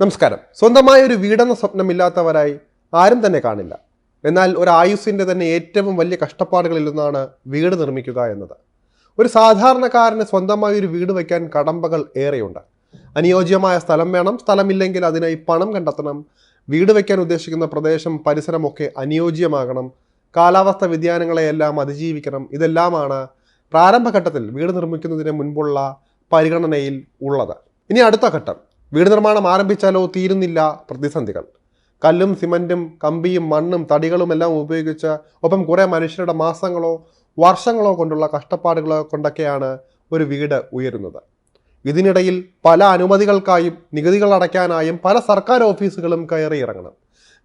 നമസ്കാരം. സ്വന്തമായ ഒരു വീടെന്ന സ്വപ്നമില്ലാത്തവരായി ആരും തന്നെ കാണില്ല. എന്നാൽ ഒരു ആയുസ്സിന്റെ തന്നെ ഏറ്റവും വലിയ കഷ്ടപ്പാടുകളിൽ ഒന്നാണ് വീട് നിർമ്മിക്കുക എന്നത്. ഒരു സാധാരണക്കാരന് സ്വന്തമായി ഒരു വീട് വയ്ക്കാൻ കടമ്പകൾ ഏറെയുണ്ട്. അനുയോജ്യമായ സ്ഥലം വേണം സ്ഥലമില്ലെങ്കിൽ അതിനായി പണം കണ്ടെത്തണം. വീട് വയ്ക്കാൻ ഉദ്ദേശിക്കുന്ന പ്രദേശം പരിസരമൊക്കെ അനുയോജ്യമാകണം. കാലാവസ്ഥ വ്യതിയാനങ്ങളെയെല്ലാം അതിജീവിക്കണം. ഇതെല്ലാമാണ് പ്രാരംഭഘട്ടത്തിൽ വീട് നിർമ്മിക്കുന്നതിന് മുൻപുള്ള പരിഗണനയിൽ ഉള്ളത്. ഇനി അടുത്ത ഘട്ടം. വീട് നിർമ്മാണം ആരംഭിച്ചാലോ തീരുന്നില്ല പ്രതിസന്ധികൾ. കല്ലും സിമന്റും കമ്പിയും മണ്ണും തടികളും എല്ലാം ഉപയോഗിച്ച് ഒപ്പം കുറേ മനുഷ്യരുടെ മാസങ്ങളോ വർഷങ്ങളോ കൊണ്ടുള്ള കഷ്ടപ്പാടുകളോ കൊണ്ടൊക്കെയാണ് ഒരു വീട് ഉയരുന്നത്. ഇതിനിടയിൽ പല അനുമതികൾക്കായും നികുതികൾ അടയ്ക്കാനായും പല സർക്കാർ ഓഫീസുകളും കയറി ഇറങ്ങണം.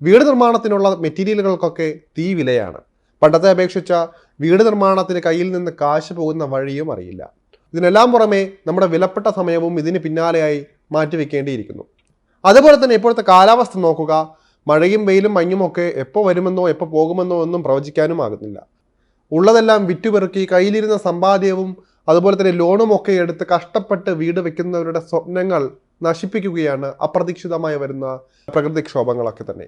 വീട് നിർമ്മാണത്തിനുള്ള മെറ്റീരിയലുകൾക്കൊക്കെ തീ വിലയാണ്. പണ്ടത്തെ അപേക്ഷിച്ച വീട് നിർമ്മാണത്തിന് കയ്യിൽ നിന്ന് കാശ് പോകുന്ന വഴിയും അറിയില്ല. ഇതിനെല്ലാം പുറമെ നമ്മുടെ വിലപ്പെട്ട സമയവും ഇതിന് പിന്നാലെയായി മാറ്റിവെക്കേണ്ടിയിരിക്കുന്നു. അതുപോലെ തന്നെ ഇപ്പോഴത്തെ കാലാവസ്ഥ നോക്കുക. മഴയും വെയിലും മഞ്ഞുമൊക്കെ എപ്പോൾ വരുമെന്നോ എപ്പോൾ പോകുമെന്നോ ഒന്നും പ്രവചിക്കാനും ആകുന്നില്ല. ഉള്ളതെല്ലാം വിറ്റുപെറുക്കി കയ്യിലിരുന്ന സമ്പാദ്യവും അതുപോലെ തന്നെ ലോണും ഒക്കെ എടുത്ത് കഷ്ടപ്പെട്ട് വീട് വെക്കുന്നവരുടെ സ്വപ്നങ്ങൾ നശിപ്പിക്കുകയാണ് അപ്രതീക്ഷിതമായി വരുന്ന പ്രകൃതിക്ഷോഭങ്ങളൊക്കെ തന്നെ.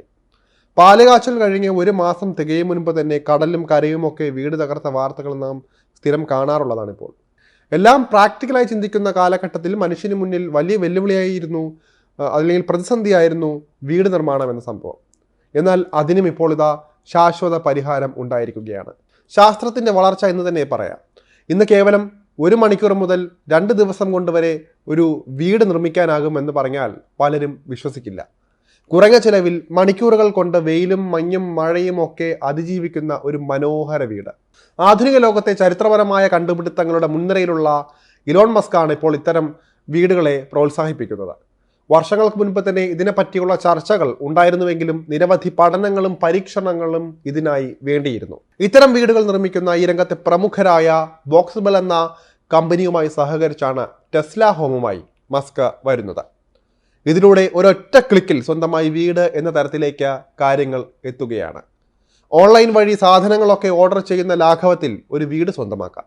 പാലുകാച്ചൽ കഴിഞ്ഞ് ഒരു മാസം തികയും മുൻപ് തന്നെ കടലും കരയുമൊക്കെ വീട് തകർത്ത വാർത്തകൾ നാം സ്ഥിരം കാണാറുള്ളതാണ് ഇപ്പോൾ എല്ലാം പ്രാക്ടിക്കലായി ചിന്തിക്കുന്ന കാലഘട്ടത്തിൽ മനുഷ്യന് മുന്നിൽ വലിയ വെല്ലുവിളിയായിരുന്നു അല്ലെങ്കിൽ പ്രതിസന്ധിയായിരുന്നു വീട് നിർമ്മാണം എന്ന സംഭവം. എന്നാൽ അതിനും ഇപ്പോൾ ഇതാ ശാശ്വത പരിഹാരം ഉണ്ടായിരിക്കുകയാണ്. ശാസ്ത്രത്തിന്റെ വളർച്ച എന്ന് തന്നെ പറയാം. ഇന്ന് കേവലം ഒരു മണിക്കൂർ മുതൽ രണ്ട് ദിവസം കൊണ്ടുവരെ ഒരു വീട് നിർമ്മിക്കാനാകും എന്ന് പറഞ്ഞാൽ പലരും വിശ്വസിക്കില്ല. കുറഞ്ഞ ചെലവിൽ മണിക്കൂറുകൾ കൊണ്ട് വെയിലും മഞ്ഞും മഴയും ഒക്കെ അതിജീവിക്കുന്ന ഒരു മനോഹര വീട്. ആധുനിക ലോകത്തെ ചരിത്രപരമായ കണ്ടുപിടുത്തങ്ങളുടെ മുൻനിരയിലുള്ള ഇലോൺ മസ്കാണ് ഇപ്പോൾ ഇത്തരം വീടുകളെ പ്രോത്സാഹിപ്പിക്കുന്നത്. വർഷങ്ങൾക്ക് മുൻപ് തന്നെ ഇതിനെപ്പറ്റിയുള്ള ചർച്ചകൾ ഉണ്ടായിരുന്നുവെങ്കിലും നിരവധി പഠനങ്ങളും പരീക്ഷണങ്ങളും ഇതിനായി വേണ്ടിയിരുന്നു. ഇത്തരം വീടുകൾ നിർമ്മിക്കുന്ന ഈ രംഗത്തെ പ്രമുഖരായ ബോക്സ്ബൽ എന്ന കമ്പനിയുമായി സഹകരിച്ചാണ് ടെസ്ല ഹോമുമായി മസ്ക് വരുന്നത്. ഇതിലൂടെ ഒരൊറ്റ ക്ലിക്കിൽ സ്വന്തമായി വീട് എന്ന തരത്തിലേക്ക് കാര്യങ്ങൾ എത്തുകയാണ്. ഓൺലൈൻ വഴി സാധനങ്ങളൊക്കെ ഓർഡർ ചെയ്യുന്ന ലാഘവത്തിൽ ഒരു വീട് സ്വന്തമാക്കാം.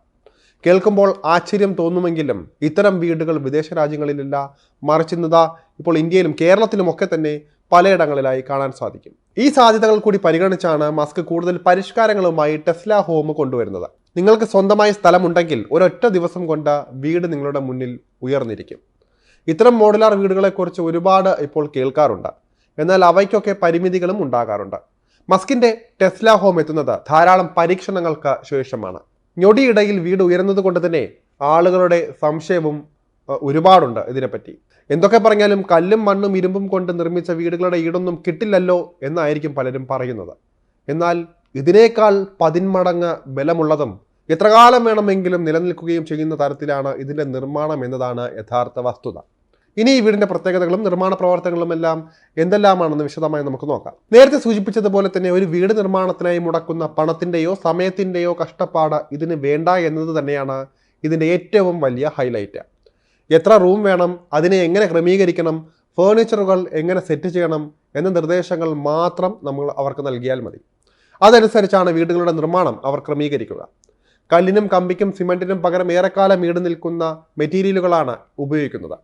കേൾക്കുമ്പോൾ ആശ്ചര്യം തോന്നുമെങ്കിലും ഇത്തരം വീടുകൾ വിദേശ രാജ്യങ്ങളിലില്ല മറിച്ചുന്നത ഇപ്പോൾ ഇന്ത്യയിലും കേരളത്തിലുമൊക്കെ തന്നെ പലയിടങ്ങളിലായി കാണാൻ സാധിക്കും. ഈ സാധ്യതകൾ കൂടി പരിഗണിച്ചാണ് മസ്ക് കൂടുതൽ പരിഷ്കാരങ്ങളുമായി ടെസ്ല ഹോം കൊണ്ടുവരുന്നത്. നിങ്ങൾക്ക് സ്വന്തമായി സ്ഥലമുണ്ടെങ്കിൽ ഒരൊറ്റ ദിവസം കൊണ്ട് വീട് നിങ്ങളുടെ മുന്നിൽ ഉയർന്നിരിക്കും. ഇത്തരം മോഡുലാർ വീടുകളെക്കുറിച്ച് ഒരുപാട് ഇപ്പോൾ കേൾക്കാറുണ്ട്. എന്നാൽ അവയ്ക്കൊക്കെ പരിമിതികളും ഉണ്ടാകാറുണ്ട്. മസ്കിന്റെ ടെസ്ല ഹോം എത്തുന്നത് ധാരാളം പരീക്ഷണങ്ങൾക്ക് ശേഷമാണ്. ഞൊടിയിടയിൽ വീട് ഉയരുന്നത് കൊണ്ട് തന്നെ ആളുകളുടെ സംശയവും ഒരുപാടുണ്ട് ഇതിനെപ്പറ്റി. എന്തൊക്കെ പറഞ്ഞാലും കല്ലും മണ്ണും ഇരുമ്പും കൊണ്ട് നിർമ്മിച്ച വീടുകളുടെ ഈടൊന്നും കിട്ടില്ലല്ലോ എന്നായിരിക്കും പലരും പറയുന്നത്. എന്നാൽ ഇതിനേക്കാൾ പതിന്മടങ്ങ് ബലമുള്ളതും എത്ര കാലം വേണമെങ്കിലും നിലനിൽക്കുകയും ചെയ്യുന്ന തരത്തിലാണ് ഇതിന്റെ നിർമ്മാണം എന്നതാണ് യഥാർത്ഥ വസ്തുത. ഇനി ഈ വീടിന്റെ പ്രത്യേകതകളും നിർമ്മാണ പ്രവർത്തനങ്ങളും എല്ലാം എന്തെല്ലാമാണെന്ന് വിശദമായി നമുക്ക് നോക്കാം. നേരത്തെ സൂചിപ്പിച്ചതുപോലെ തന്നെ ഒരു വീട് നിർമ്മാണത്തിനായി മുടക്കുന്ന പണത്തിന്റെയോ സമയത്തിന്റെയോ കഷ്ടപ്പാട് ഇതിന് വേണ്ട എന്നത് തന്നെയാണ് ഇതിന്റെ ഏറ്റവും വലിയ ഹൈലൈറ്റ്. എത്ര റൂം വേണം അതിനെ എങ്ങനെ ക്രമീകരിക്കണം ഫേർണിച്ചറുകൾ എങ്ങനെ സെറ്റ് ചെയ്യണം എന്ന നിർദ്ദേശങ്ങൾ മാത്രം നമ്മൾ അവർക്ക് നൽകിയാൽ മതി. അതനുസരിച്ചാണ് വീടുകളുടെ നിർമ്മാണം അവർ ക്രമീകരിക്കുക. കല്ലിനും കമ്പിക്കും സിമന്റിനും പകരം ഏറെക്കാലം ഈട് നിൽക്കുന്ന മെറ്റീരിയലുകളാണ് ഉപയോഗിക്കുന്നത്.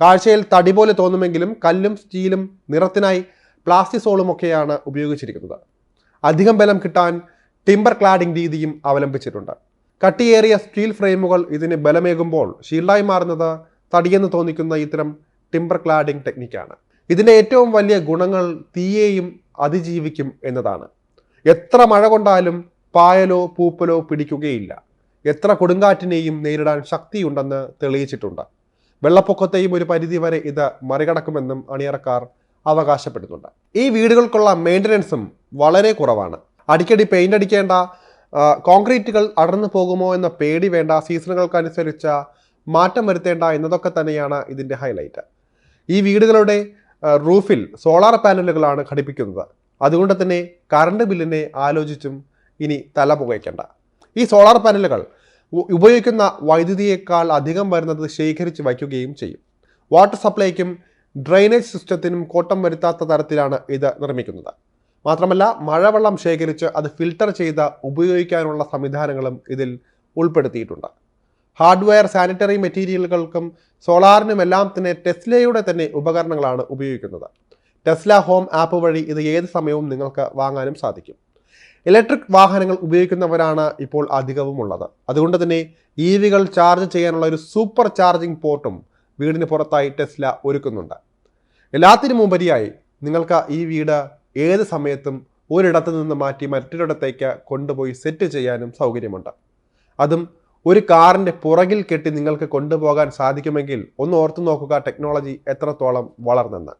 കാഴ്ചയിൽ തടി പോലെ തോന്നുമെങ്കിലും കല്ലും സ്റ്റീലും നിറത്തിനായി പ്ലാസ്റ്റിസോളും ഒക്കെയാണ് ഉപയോഗിച്ചിരിക്കുന്നത്. അധികം ബലം കിട്ടാൻ ടിംബർ ക്ലാഡിംഗ് രീതിയും അവലംബിച്ചിട്ടുണ്ട്. കട്ടിയേറിയ സ്റ്റീൽ ഫ്രെയിമുകൾ ഇതിന് ബലമേകുമ്പോൾ ഷീൽഡായി മാറുന്നത് തടിയെന്ന് തോന്നിക്കുന്ന ഇത്തരം ടിംബർ ക്ലാഡിംഗ് ടെക്നിക്കാണ്. ഇതിന്റെ ഏറ്റവും വലിയ ഗുണങ്ങൾ തീയെയും അതിജീവിക്കും എന്നതാണ്. എത്ര മഴ കൊണ്ടാലും പായലോ പൂപ്പലോ പിടിക്കുകയില്ല. എത്ര കൊടുങ്കാറ്റിനെയും നേരിടാൻ ശക്തിയുണ്ടെന്ന് തെളിയിച്ചിട്ടുണ്ട്. വെള്ളപ്പൊക്കത്തെയും ഒരു പരിധിവരെ ഇത് മറികടക്കുമെന്നും അണിയറക്കാർ അവകാശപ്പെടുന്നുണ്ട്. ഈ വീടുകൾക്കുള്ള മെയിന്റനൻസും വളരെ കുറവാണ്. അടിക്കടി പെയിന്റ് അടിക്കേണ്ട കോൺക്രീറ്റുകൾ അടർന്നു പോകുമോ എന്ന പേടി വേണ്ട സീസണുകൾക്കനുസരിച്ച മാറ്റം വരുത്തേണ്ട എന്നതൊക്കെ തന്നെയാണ് ഇതിന്റെ ഹൈലൈറ്റ്. ഈ വീടുകളുടെ റൂഫിൽ സോളാർ പാനലുകളാണ് ഘടിപ്പിക്കുന്നത്. അതുകൊണ്ട് തന്നെ കറണ്ട് ബില്ലിനെ ആലോചിച്ചും ഇനി തല പുകയ്ക്കേണ്ട. ഈ സോളാർ പാനലുകൾ ഉപയോഗിക്കുന്ന വൈദ്യുതിയേക്കാൾ അധികം വരുന്നത് ശേഖരിച്ച് വയ്ക്കുകയും ചെയ്യും. വാട്ടർ സപ്ലൈക്കും ഡ്രെയിനേജ് സിസ്റ്റത്തിനും കോട്ടം വരുത്താത്ത തരത്തിലാണ് ഇത് നിർമ്മിക്കുന്നത്. മാത്രമല്ല മഴവെള്ളം ശേഖരിച്ച് അത് ഫിൽട്ടർ ചെയ്ത് ഉപയോഗിക്കാനുള്ള സംവിധാനങ്ങളും ഇതിൽ ഉൾപ്പെടുത്തിയിട്ടുണ്ട്. ഹാർഡ്വെയർ സാനിറ്ററി മെറ്റീരിയലുകൾക്കും സോളാറിനും എല്ലാം തന്നെ ടെസ്ലയുടെ തന്നെ ഉപകരണങ്ങളാണ് ഉപയോഗിക്കുന്നത്. ടെസ്ല ഹോം ആപ്പ് വഴി ഇത് ഏത് സമയവും നിങ്ങൾക്ക് വാങ്ങാനും സാധിക്കും. ഇലക്ട്രിക് വാഹനങ്ങൾ ഉപയോഗിക്കുന്നവരാണ് ഇപ്പോൾ അധികവും ഉള്ളത് അതുകൊണ്ട് തന്നെ ഇ വികൾ ചാർജ് ചെയ്യാനുള്ള ഒരു സൂപ്പർ ചാർജിംഗ് പോർട്ടും വീടിന് പുറത്തായി ടെസ്ല ഒരുക്കുന്നുണ്ട്. എല്ലാത്തിനും ഉപരിയായി നിങ്ങൾക്ക് ഈ വീട് ഏത് സമയത്തും ഒരിടത്ത് നിന്ന് മാറ്റി മറ്റൊരിടത്തേക്ക് കൊണ്ടുപോയി സെറ്റ് ചെയ്യാനും സൗകര്യമുണ്ട്. അതും ഒരു കാറിന്റെ പുറകിൽ കെട്ടി നിങ്ങൾക്ക് കൊണ്ടുപോകാൻ സാധിക്കുമെങ്കിൽ ഒന്ന് ഓർത്തു നോക്കുക ടെക്നോളജി എത്രത്തോളം വളർന്നെന്ന്.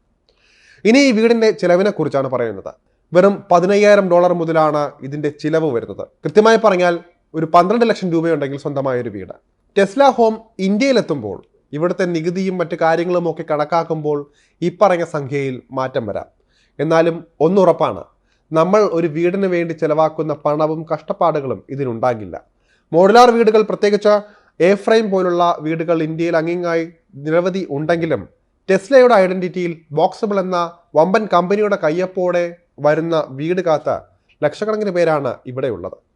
ഇനി ഈ വീടിന്റെ ചിലവിനെക്കുറിച്ചാണ് പറയുന്നത്. വെറും പതിനയ്യായിരം ഡോളർ മുതലാണ് ഇതിന്റെ ചിലവ് വരുന്നത്. കൃത്യമായി പറഞ്ഞാൽ ഒരു പന്ത്രണ്ട് ലക്ഷം രൂപയുണ്ടെങ്കിൽ സ്വന്തമായ ഒരു വീട്. ടെസ്ല ഹോം ഇന്ത്യയിലെത്തുമ്പോൾ ഇവിടുത്തെ നികുതിയും മറ്റു കാര്യങ്ങളും ഒക്കെ കണക്കാക്കുമ്പോൾ ഈ പറഞ്ഞ സംഖ്യയിൽ മാറ്റം വരാം. എന്നാലും ഒന്നുറപ്പാണ് നമ്മൾ ഒരു വീടിന് വേണ്ടി ചെലവാക്കുന്ന പണവും കഷ്ടപ്പാടുകളും ഇതിനുണ്ടാകില്ല. മോഡുലാർ വീടുകൾ പ്രത്യേകിച്ച് എ ഫ്രെയിം പോലുള്ള വീടുകൾ ഇന്ത്യയിൽ അങ്ങിങ്ങായി നിരവധി ഉണ്ടെങ്കിലും ടെസ്ലയുടെ ഐഡന്റിറ്റിയിൽ ബോക്സബിൾ എന്ന വമ്പൻ കമ്പനിയുടെ കയ്യൊപ്പോടെ വരുന്ന വീട് കാത്ത ലക്ഷക്കണക്കിന് പേരാണ് ഇവിടെയുള്ളത്